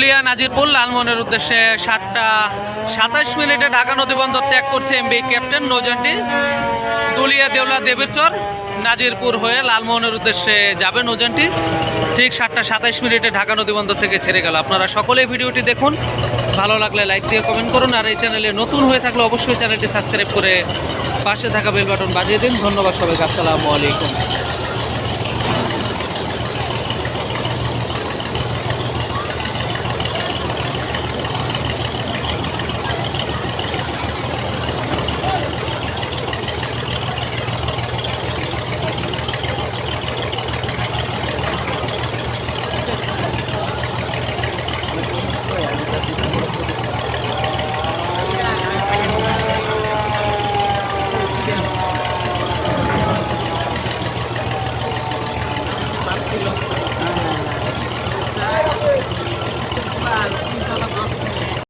দুলিয়া নাজিরপুর লালমোহনের উদ্দেশ্যে সাতটা সাতাশ মিনিটে ঢাকা নদী বন্দর ত্যাগ করছে এমবি ক্যাপ্টেন নৌযানটি দুলিয়া দেউলা দেবীরচর নাজিরপুর হয়ে লালমোহনের উদ্দেশ্যে যাবে নৌযানটি ঠিক সাতটা সাতাশ মিনিটে ঢাকা নদী বন্দর থেকে ছেড়ে গেল। আপনারা সকলেই ভিডিওটি দেখুন। ভালো লাগলে লাইক দিয়ে কমেন্ট করুন আর এই চ্যানেলে নতুন হয়ে থাকলে অবশ্যই চ্যানেলটি সাবস্ক্রাইব করে পাশে থাকা বেল বাটন বাজিয়ে দিন। ধন্যবাদ সবাইকে। আসসালামু আলাইকুম। ছিল